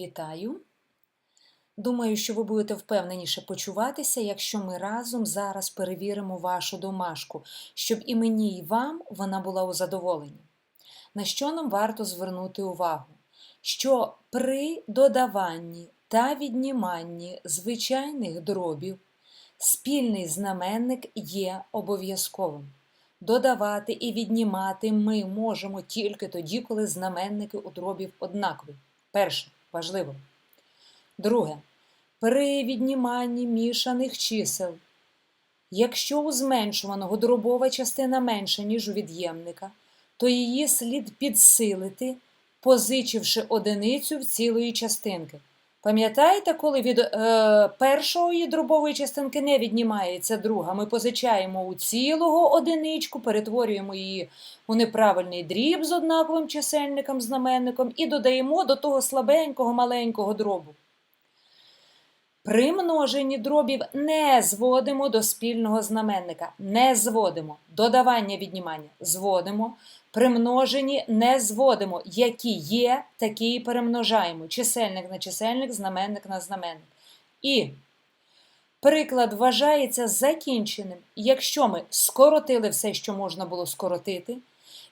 Вітаю! Думаю, що ви будете впевненіше почуватися, якщо ми разом зараз перевіримо вашу домашку, щоб і мені, і вам вона була у задоволенні. На що нам варто звернути увагу? Що при додаванні та відніманні звичайних дробів спільний знаменник є обов'язковим. Додавати і віднімати ми можемо тільки тоді, коли знаменники у дробів однакові. Перше важливо. Друге. При відніманні мішаних чисел. Якщо у зменшуваного дробова частина менша, ніж у від'ємника, то її слід підсилити, позичивши одиницю в цілої частинки. Пам'ятаєте, коли від е, першої дробової частинки не віднімається друга, ми позичаємо у цілого одиничку, перетворюємо її у неправильний дріб з однаковим чисельником, знаменником і додаємо до того слабенького маленького дробу. При множенні дробів не зводимо до спільного знаменника. Не зводимо. Додавання віднімання зводимо. При множенні не зводимо. Які є, такі і перемножаємо. Чисельник на чисельник, знаменник на знаменник. І приклад вважається закінченим, якщо ми скоротили все, що можна було скоротити.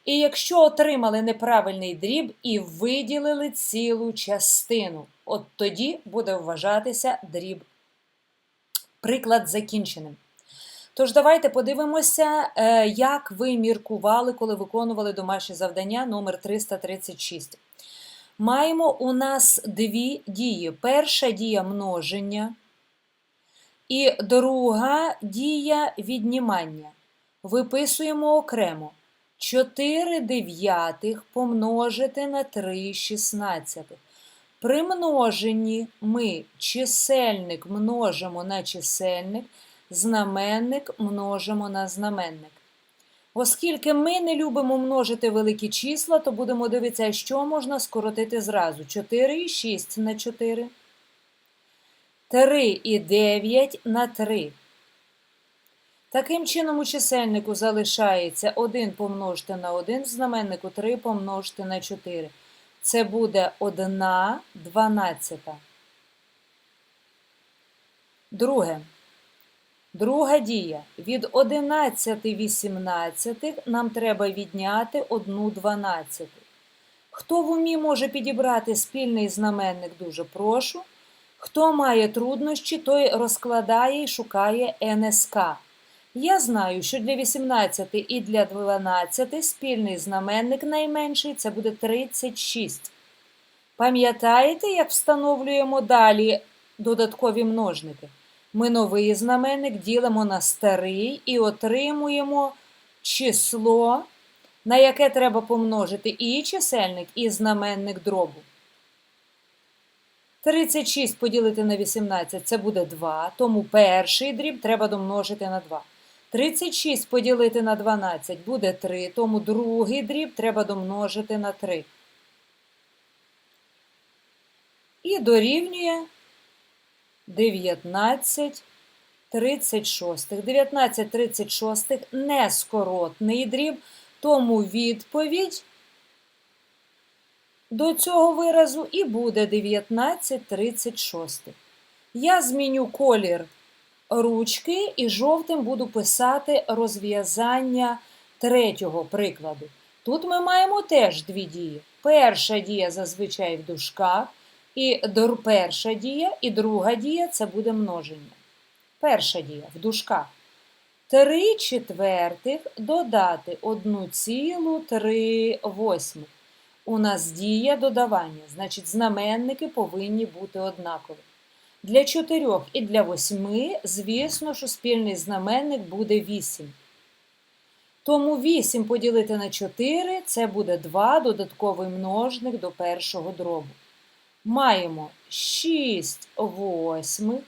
І якщо отримали неправильний дріб і виділили цілу частину, от тоді буде вважатися дріб. Приклад закінченим. Тож, давайте подивимося, е, як ви міркували, коли виконували домашнє завдання номер 336. Маємо у нас дві дії. Перша дія множення і друга дія віднімання. Виписуємо окремо. 4 дев'ятих помножити на 3 шістнадцятих. При множенні ми чисельник множимо на чисельник, знаменник множимо на знаменник. Оскільки ми не любимо множити великі числа, то будемо дивитися, що можна скоротити зразу. 4 і 6 на 4. 3 і 9 на 3. Таким чином, у чисельнику залишається 1 помножити на 1, в знаменнику 3 помножити на 4. Це буде 1 дванадцята. Друге. Друга дія. Від 11 18 нам треба відняти 1 12. Хто в умі може підібрати спільний знаменник, дуже прошу. Хто має труднощі, той розкладає і шукає НСК. Я знаю, що для 18 і для 12 спільний знаменник найменший це буде 36. Пам'ятаєте, як встановлюємо далі додаткові множники? Ми новий знаменник ділимо на старий і отримуємо число, на яке треба помножити і чисельник, і знаменник дробу. 36 поділити на 18 це буде 2, тому перший дріб треба домножити на 2. 36 поділити на 12 буде 3, тому другий дріб треба домножити на 3. І дорівнює 19 36. 19 36 нескоротний дріб, тому відповідь до цього виразу і буде 19 36. Я зміню колір ручки і жовтим буду писати розв'язання третього прикладу. Тут ми маємо теж дві дії. Перша дія зазвичай в дужках, і перша дія, і друга дія це буде множення. Перша дія в дужках. 3 четвертих додати 1,3 восьмих. У нас дія додавання, значить, знаменники повинні бути однакові. Для 4 і для 8, звісно, що спільний знаменник буде 8. Тому 8 поділити на 4 це буде 2 додатковий множник до першого дробу. Маємо 6 восьмих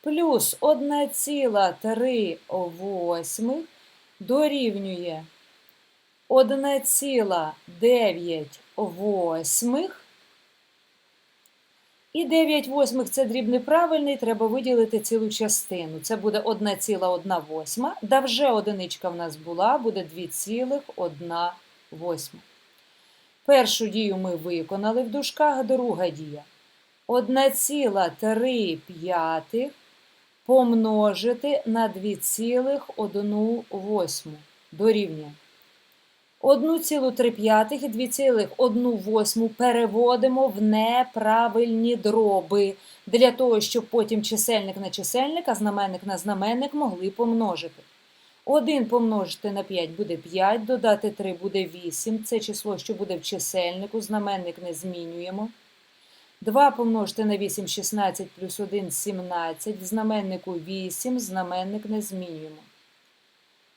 плюс 1,3 восьмих дорівнює 1,9 восьмих і 9 восьмих це дріб неправильний, треба виділити цілу частину. Це буде 1,1 восьма. Да вже одиничка в нас була, буде 2,1 восьма. Першу дію ми виконали в дужках, друга дія. 1,3 п'ятих помножити на 2,1 восьму дорівнює. 1,3 п'ятих і 2,1 восьму переводимо в неправильні дроби, для того, щоб потім чисельник на чисельник, а знаменник на знаменник могли помножити. 1 помножити на 5 буде 5, додати 3 буде 8. Це число, що буде в чисельнику, знаменник не змінюємо. 2 помножити на 8 16 плюс 1 17. В знаменнику 8, знаменник не змінюємо.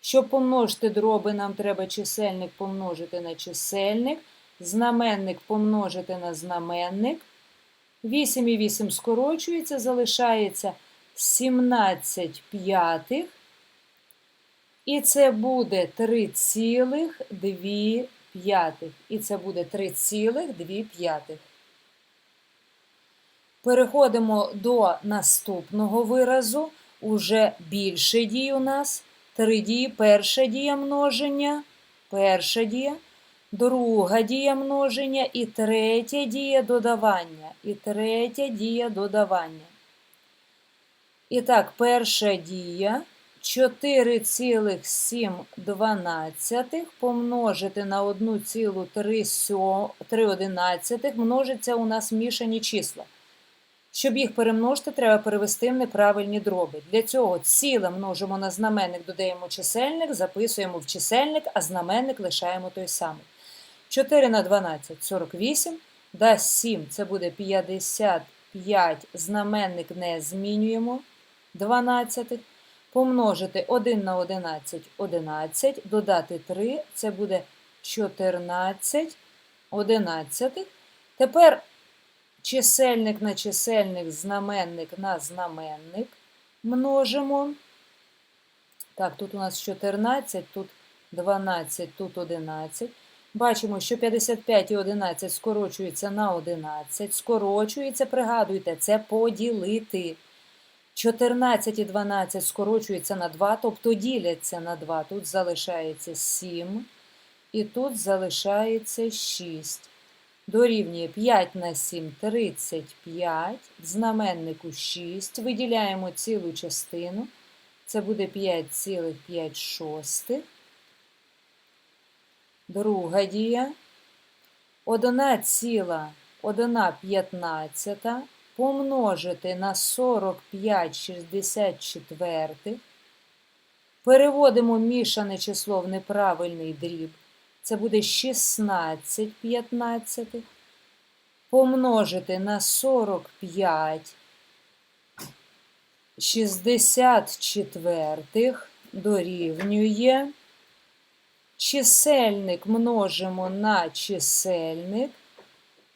Щоб помножити дроби, нам треба чисельник помножити на чисельник, знаменник помножити на знаменник. 8 і 8 скорочується, залишається 17 п'ятих. І це буде 3,2 п'ятих. І це буде 3,2 п'ятих. Переходимо до наступного виразу. Уже більше дій у нас. Три дії. Перша дія множення, перша дія, друга дія множення і третя дія додавання. І третя дія додавання. І так, перша дія 4,7 помножити на 1,3 множиться у нас мішані числа. Щоб їх перемножити, треба перевести в неправильні дроби. Для цього ціле множимо на знаменник, додаємо чисельник, записуємо в чисельник, а знаменник лишаємо той самий. 4 на 12 48, дасть 7, це буде 55, знаменник не змінюємо 12. Помножити 1 на 11 11, додати 3, це буде 14 11. Тепер чисельник на чисельник, знаменник на знаменник множимо. Так, тут у нас 14, тут 12, тут 11. Бачимо, що 55 і 11 скорочується на 11. Скорочується, пригадуйте, це поділити. 14 і 12 скорочується на 2, тобто діляться на 2. Тут залишається 7, і тут залишається 6 дорівнює 5 на 7 35, в знаменнику 6. Виділяємо цілу частину. Це буде 5,5 шостих. Друга дія. 1,115 помножити на 45 64. Переводимо мішане число в неправильний дріб. Це буде 16 15. Помножити на 45 64 дорівнює. Чисельник множимо на чисельник,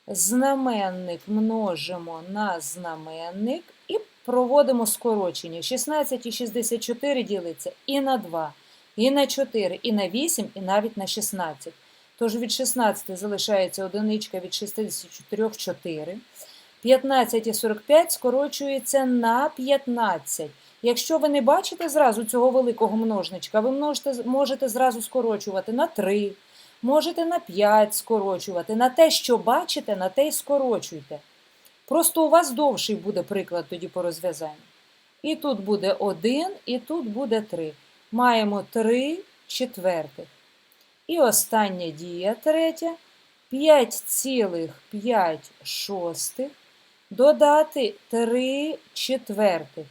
знаменник множимо на знаменник і проводимо скорочення. 16 і 64 ділиться і на 2 і на 4, і на 8, і навіть на 16. Тож від 16 залишається одиничка від 64 4. 15 і 45 скорочується на 15. Якщо ви не бачите зразу цього великого множничка, ви можете, зразу скорочувати на 3, можете на 5 скорочувати. На те, що бачите, на те й скорочуйте. Просто у вас довший буде приклад тоді по розв'язанню. І тут буде 1, і тут буде 3 маємо 3 четвертих. І остання дія третя 5,5 шостих додати 3 четвертих.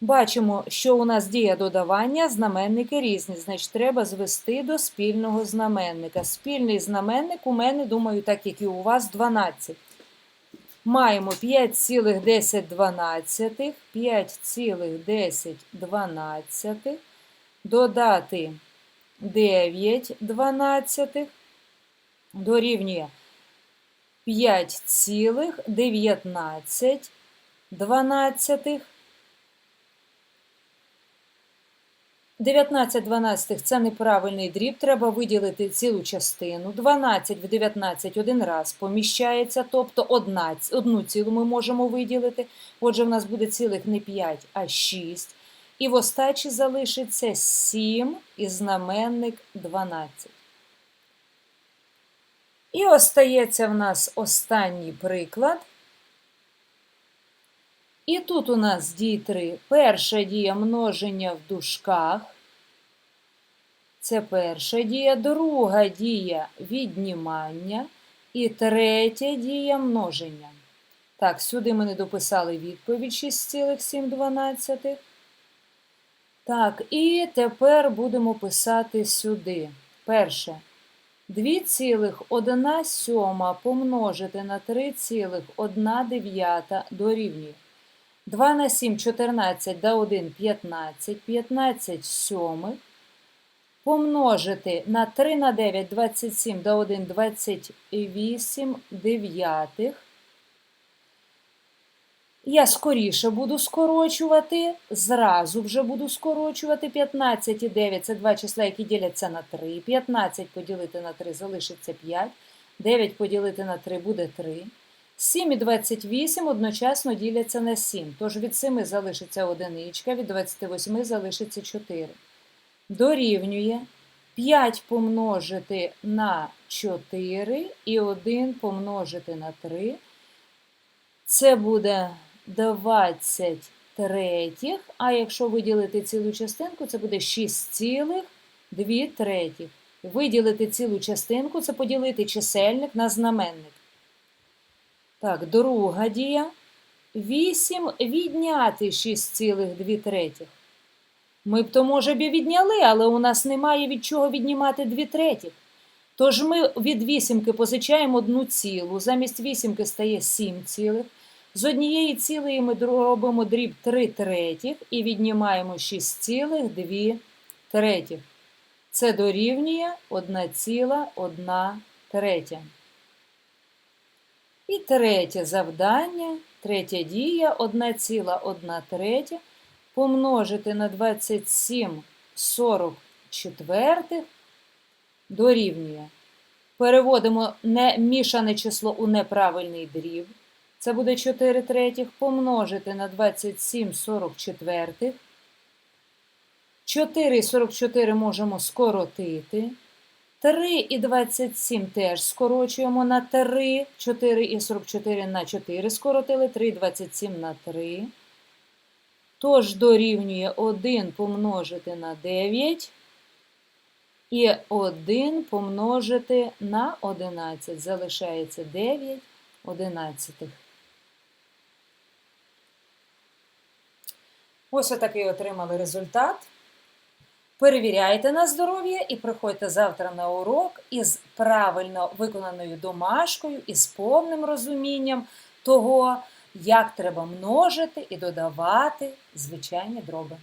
Бачимо, що у нас дія додавання, знаменники різні, значить, треба звести до спільного знаменника. Спільний знаменник у мене, думаю, так як і у вас, 12. Маємо 5,10, 5,10 додати 9 дванадцятих дорівнює 5,19 дванадцятих. 19 дванадцятих – це неправильний дріб, треба виділити цілу частину. 12 в 19 один раз поміщається, тобто одна, одну цілу ми можемо виділити. Отже, в нас буде цілих не 5, а 6. І в остачі залишиться 7 і знаменник 12. І остається в нас останній приклад. І тут у нас дії три. Перша дія множення в дужках. Це перша дія, друга дія віднімання і третя дія множення. Так, сюди ми не дописали відповідь 6,7. Так, і тепер будемо писати сюди. Перше. 2,1 сьома помножити на 3,1 дорівнює. 2 на 7 – 14, да 1 – 15, 15 сьомих. Помножити на 3 на 9 – 27, да 1 – 28 дев'ятих. Я скоріше буду скорочувати, зразу вже буду скорочувати 15 і 9 – це два числа, які діляться на 3. 15 поділити на 3 залишиться 5, 9 поділити на 3 буде 3. 7 і 28 одночасно діляться на 7, тож від 7 залишиться одиничка, від 28 залишиться 4. Дорівнює 5 помножити на 4 і 1 помножити на 3. Це буде 20 третіх, а якщо виділити цілу частинку, це буде 6,2 третіх. Виділити цілу частинку це поділити чисельник на знаменник. Так, друга дія. 8 відняти 6,2 третіх. Ми б то, може б і відняли, але у нас немає від чого віднімати 2 третіх. Тож ми від вісімки позичаємо одну цілу, замість вісімки стає 7 цілих. З однієї цілої ми робимо дріб 3 третіх і віднімаємо 6,2 третіх. Це дорівнює 1,1 третя. І третє завдання, третя дія, 1,1 третя помножити на 27 44 дорівнює. Переводимо не мішане число у неправильний дріб. Це буде 4 третіх помножити на 27 44. 4 44 можемо скоротити. 3 і 27 теж скорочуємо на 3. 4 і 44 на 4 скоротили, 3 і 27 на 3. Тож дорівнює 1 помножити на 9 і 1 помножити на 11. Залишається 9 одинадцятих. Ось отакий отримали результат. Перевіряйте на здоров'я і приходьте завтра на урок із правильно виконаною домашкою і з повним розумінням того, як треба множити і додавати звичайні дроби.